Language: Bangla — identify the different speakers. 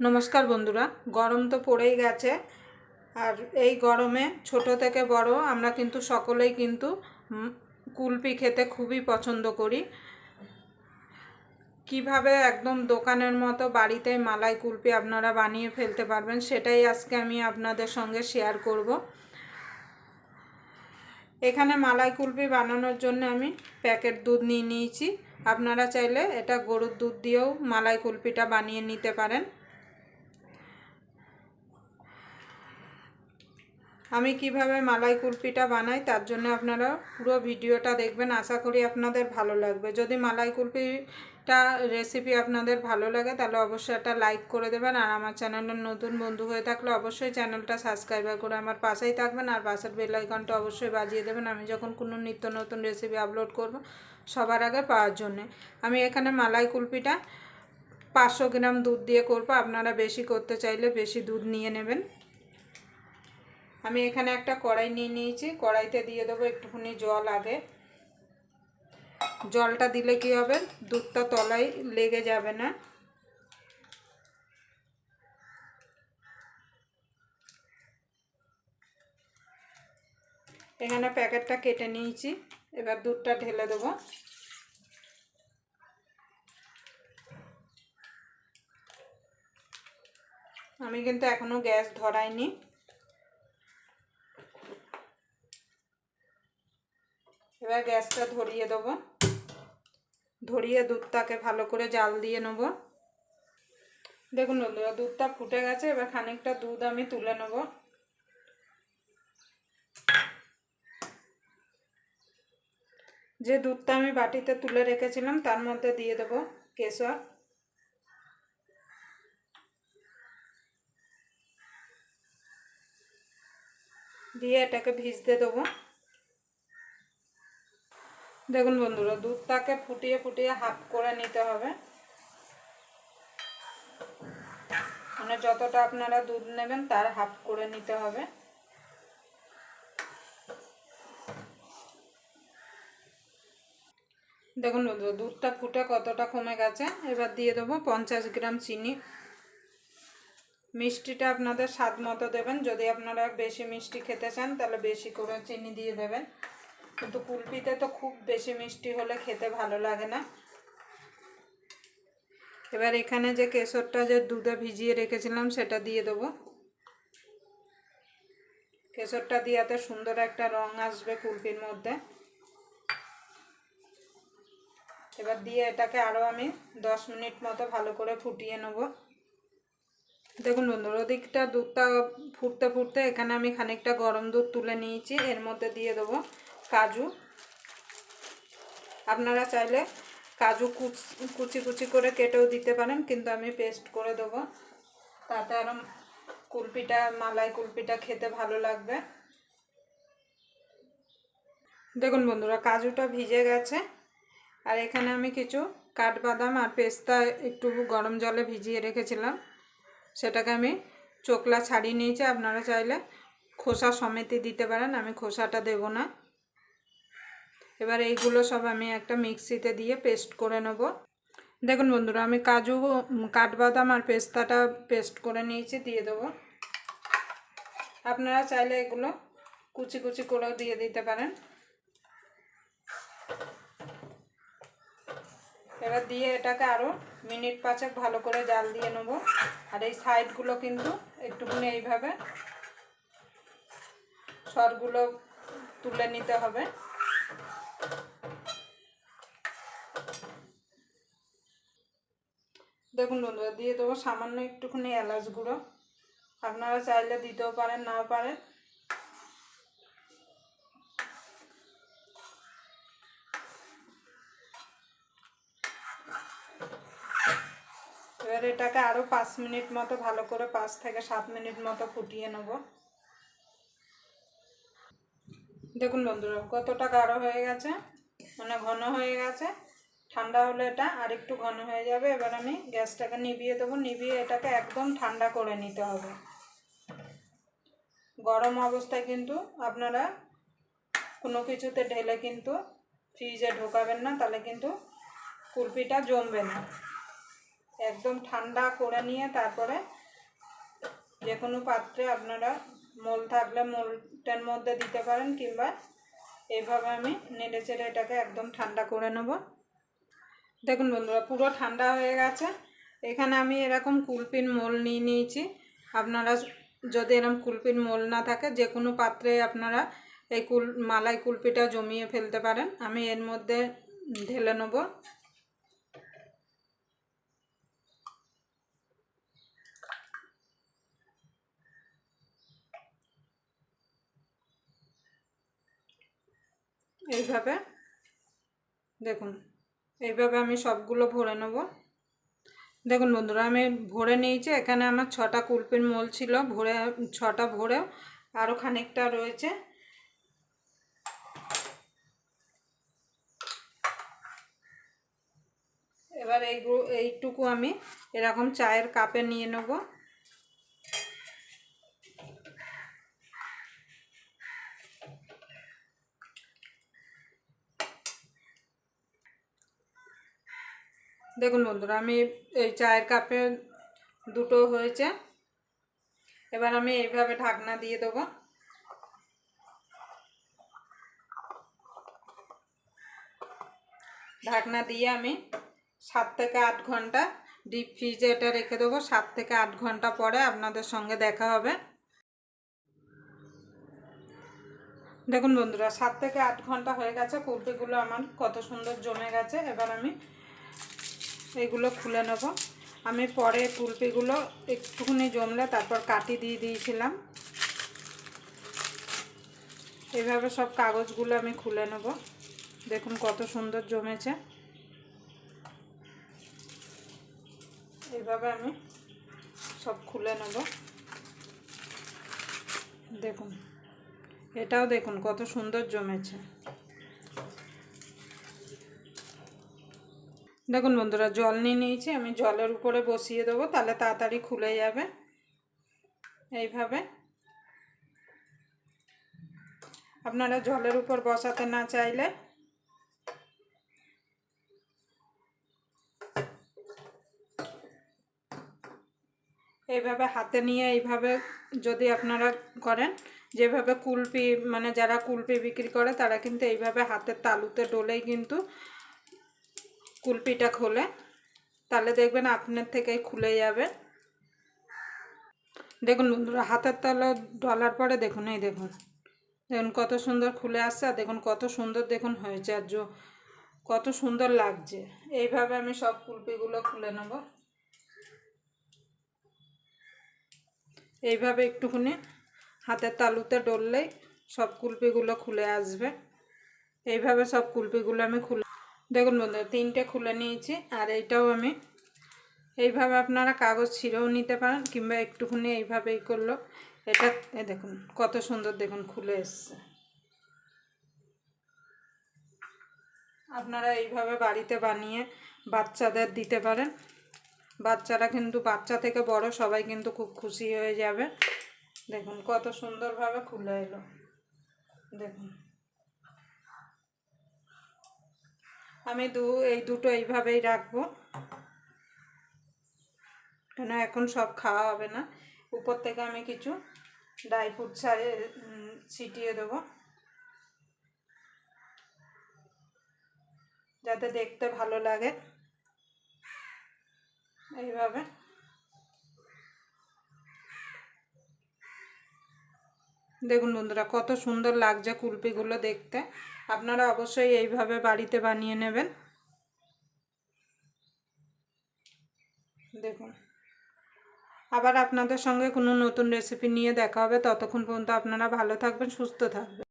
Speaker 1: নমস্কার বন্ধুরা, গরম তো পড়েই গেছে। আর এই গরমে ছোট থেকে বড় আমরা কিন্তু সকলেই কিন্তু কুলপি খেতে খুবই পছন্দ করি। কীভাবে একদম দোকানের মতো বাড়িতে মালাই কুলপি আপনারা বানিয়ে ফেলতে পারবেন, সেটাই আজকে আমি আপনাদের সঙ্গে শেয়ার করব। এখানে মালাই কুলপি বানানোর জন্য আমি প্যাকেট দুধ নিয়ে নিয়েছি। আপনারা চাইলে এটা গরুর দুধ দিয়েও মালাই কুলপিটা বানিয়ে নিতে পারেন। আমি কীভাবে মালাই কুলপিটা বানাই তার জন্য আপনারা পুরো ভিডিওটা দেখবেন। আশা করি আপনাদের ভালো লাগবে। যদি মালাই কুলপিটা রেসিপি আপনাদের ভালো লাগে, তাহলে অবশ্যই একটা লাইক করে দেবেন। আর আমার চ্যানেলের নতুন বন্ধু হয়ে থাকলে অবশ্যই চ্যানেলটা সাবস্ক্রাইব করে আমার পাশেই থাকবেন। আর পাশের বেল আইকনটা অবশ্যই বাজিয়ে দেবেন। আমি যখন কোনো নিত্য নতুন রেসিপি আপলোড করব, সবার আগে পাওয়ার জন্যে। আমি এখানে মালাই কুলপিটা পাঁচশো গ্রাম দুধ দিয়ে করব। আপনারা বেশি করতে চাইলে বেশি দুধ নিয়ে নেবেন। আমি এখানে একটা কড়াই নিয়ে নিয়েছি। কড়াইতে দিয়ে দেবো একটুখানি জল আগে। জলটা দিলে কি হবে? দুধটা তলায় লেগে যাবে না। এখানে প্যাকেটটা কেটে নিয়েছি। এবার দুধটা ঢেলে দেবো। আমি কিন্তু এখনও গ্যাস ধরাইনি। এবার গ্যাসটা ধরিয়ে দেবো। ধরিয়ে দুধটাকে ভালো করে জাল দিয়ে নেব। দেখুন বন্ধুরা, দুধটা ফুটে গেছে, এবার খানিকটা দুধ আমি তুলে নেব। যে দুধটা আমি বাটিতে তুলে রেখেছিলাম, তার মধ্যে দিয়ে দেব কেশর। দিয়ে এটাকে ভিজতে দেবো। দেখুন বন্ধুরা, দুধটাকে ফুটিয়ে ফুটিয়ে হাফ করে নিতে হবে। মানে যতটা আপনারা দুধ নেবেন, তার হাফ করে নিতে হবে। দেখুন বন্ধুরা, দুধটা ফুটে কতটা কমে গেছে। এবার দিয়ে দেবো পঞ্চাশ গ্রাম চিনি। মিষ্টিটা আপনাদের স্বাদ মতো দেবেন। যদি আপনারা বেশি মিষ্টি খেতে চান, তাহলে বেশি করে চিনি দিয়ে দেবেন। কিন্তু কুলপিতে তো খুব বেশি মিষ্টি হলে খেতে ভালো লাগে না। এবার এখানে যে কেশরটা যে দুধে ভিজিয়ে রেখেছিলাম, সেটা দিয়ে দেবো। কেশরটা দিয়াতে সুন্দর একটা রং আসবে কুলপির মধ্যে। এবার দিয়ে এটাকে আরও আমি দশ মিনিট মতো ভালো করে ফুটিয়ে নেব। দেখুন বন্ধুরা, ওদিকটা দুধটা ফুটতে ফুটতে এখানে আমি খানিকটা গরম দুধ তুলে নিয়েছি, এর মধ্যে দিয়ে দেবো। কাজু। আপনারা চাইলে কাজু কুচি কুচি করে কেটেও দিতে পারেন, কিন্তু আমি পেস্ট করে দেবো। তাতে আরও কুলপিটা, মালাই কুলপিটা খেতে ভালো লাগবে। দেখুন বন্ধুরা, কাজুটা ভিজে গেছে। আর এখানে আমি কিছু কাঠবাদাম আর পেস্তা একটু গরম জলে ভিজিয়ে রেখেছিলাম। সেটাকে আমি চোকলা ছাড়িয়ে নিয়েছি। আপনারা চাইলে খোসা সমেতই দিতে পারেন, আমি খোসাটা দেব না। এবার এইগুলো সব আমি একটা মিক্সিতে দিয়ে পেস্ট করে নেব। দেখুন বন্ধুরা, আমি কাজু কাঠবাদাম আর পেস্তাটা পেস্ট করে নিয়েছি, দিয়ে দেবো। আপনারা চাইলে এগুলো কুচি কুচি করেও দিয়ে দিতে পারেন। এবার দিয়ে এটাকে আরও মিনিট পাঁচেক ভালো করে জাল দিয়ে নেব। আর এই সাইডগুলো কিন্তু একটুখানি এইভাবে সরগুলো তুলে নিতে হবে। দেখুন বন্ধুরা, দিয়ে দেবো সামান্য একটুখানি এলাচ গুঁড়ো। আপনারা চাইলে দিতেও পারেন, নাও পারেন। এবার এটাকে আরও পাঁচ মিনিট মতো ভালো করে, পাঁচ থেকে সাত মিনিট মতো ফুটিয়ে নেব। দেখুন বন্ধুরা, কতটা গাঢ় হয়ে গেছে মানে ঘন হয়ে গেছে। ঠান্ডা হলে এটা আর একটু ঘন হয়ে যাবে। এবার আমি গ্যাসটাকে নিভিয়ে দেবো। নিভিয়ে এটাকে একদম ঠান্ডা করে নিতে হবে। গরম অবস্থায় কিন্তু আপনারা কোনো কিছুতে ঢেলে কিন্তু ফ্রিজে ঢোকাবেন না, তাহলে কিন্তু কুলপিটা জমবে না। একদম ঠান্ডা করে নিয়ে তারপরে যে কোনো পাত্রে আপনারা মোল থাকলে মোলটার মধ্যে দিতে পারেন, কিংবা এইভাবে আমি নেড়ে চেড়ে এটাকে একদম ঠান্ডা করে নেব। দেখুন বন্ধুরা, পুরো ঠান্ডা হয়ে গেছে। এখানে আমি এরকম কুলপিন মোল নিয়ে নিয়েছি। আপনারা যদি এরকম কুলপিন মোল না থাকে, যে কোনো পাত্রে আপনারা এই কুল, মালাই কুলপিটা জমিয়ে ফেলতে পারেন। আমি এর মধ্যে ঢেলে নেব। এইভাবে, দেখুন। এইভাবে আমি সবগুলো ভরে নেব। দেখুন বন্ধুরা, আমি ভরে নিয়েছি। এখানে আমার ছটা কুলপির মোল ছিল, ভরে, ছটা ভরেও আরও খানিকটা রয়েছে। এবার এইগুলো এইটুকু আমি এরকম চায়ের কাপে নিয়ে নেব। দেখুন বন্ধুরা, আমি এই চায়ের কাপে দুটো হয়েছে। এবার আমি এইভাবে ঢাকনা দিয়ে দেবো। ঢাকনা দিয়ে আমি সাত থেকে আট ঘণ্টা ডিপ ফ্রিজে এটা রেখে দেবো। সাত থেকে আট ঘণ্টা পরে আপনাদের সঙ্গে দেখা হবে। দেখুন বন্ধুরা, সাত থেকে আট ঘণ্টা হয়ে গেছে। কুলপিগুলো আমার কত সুন্দর জমে গেছে। এবার আমি এইগুলো খুলে নেব। আমি পরে কুলপিগুলো একটুখানি জমলে তারপর কাটি দিয়ে দিয়েছিলাম। এইভাবে সব কাগজগুলো আমি খুলে নেব। দেখুন কত সুন্দর জমেছে। এভাবে আমি সব খুলে নেব। দেখুন, এটাও দেখুন কত সুন্দর জমেছে। দেখুন বন্ধুরা, জল নিয়ে নিয়েছি, আমি জলের উপরে বসিয়ে দেবো, তাহলে তাড়াতাড়ি খুলে যাবে। এইভাবে। আপনারা জলের উপর বসাতে না চাইলে। এইভাবে হাতে নিয়ে এইভাবে যদি আপনারা করেন, যেভাবে কুলপি মানে যারা কুলপি বিক্রি করে, তারা কিন্তু এইভাবে হাতের তালুতে ডলেই কিন্তু কুলপিটা খোলে। তাহলে দেখবেন আপনার থেকেই খুলে যাবে। দেখুন বন্ধুরা, হাতের তালা ডলার পরে দেখুন, এই দেখুন। দেখুন কত সুন্দর খুলে আসছে আর দেখুন কত সুন্দর দেখুন হয়েছে আর কত সুন্দর লাগছে। এইভাবে আমি সব কুলপিগুলো খুলে নেব। এইভাবে একটুখানি হাতের তালুতে ডললেই সব কুলপিগুলো খুলে আসবে। এইভাবে সব কুলপিগুলো আমি খুলে দেখুন বন্ধু তিনটে খুলে নিয়েছি, আর এইটাও আমি এইভাবে আপনারা কাগজ ছিঁড়েও নিতে পারেন, কিংবা একটুখানি এইভাবেই করল। এটা দেখুন, কত সুন্দর দেখুন খুলে এসছে। আপনারা এইভাবে বাড়িতে বানিয়ে বাচ্চাদের দিতে পারেন। বাচ্চারা কিন্তু, বাচ্চা থেকে বড় সবাই কিন্তু খুব খুশি হয়ে যাবে। দেখুন, কত সুন্দরভাবে খুলে এলো। দেখুন। আমি দু, এই দুটো এইভাবেই রাখব। কেন এখন সব খাওয়া হবে না। উপর থেকে আমি কিছু ড্রাই ফ্রুট ছাড়িয়ে ছিটিয়ে দেবো। যাতে দেখতে ভালো লাগে। এইভাবে। দেখুন বন্ধুরা, কত সুন্দর লাগছে কুলপিগুলো দেখতে। আপনারা অবশ্যই এইভাবে বাড়িতে বানিয়ে নেবেন। দেখুন। আবার আপনাদের সঙ্গে কোনো নতুন রেসিপি নিয়ে দেখা হবে। ততক্ষণ পর্যন্ত আপনারা ভালো থাকবেন, সুস্থ থাকবেন।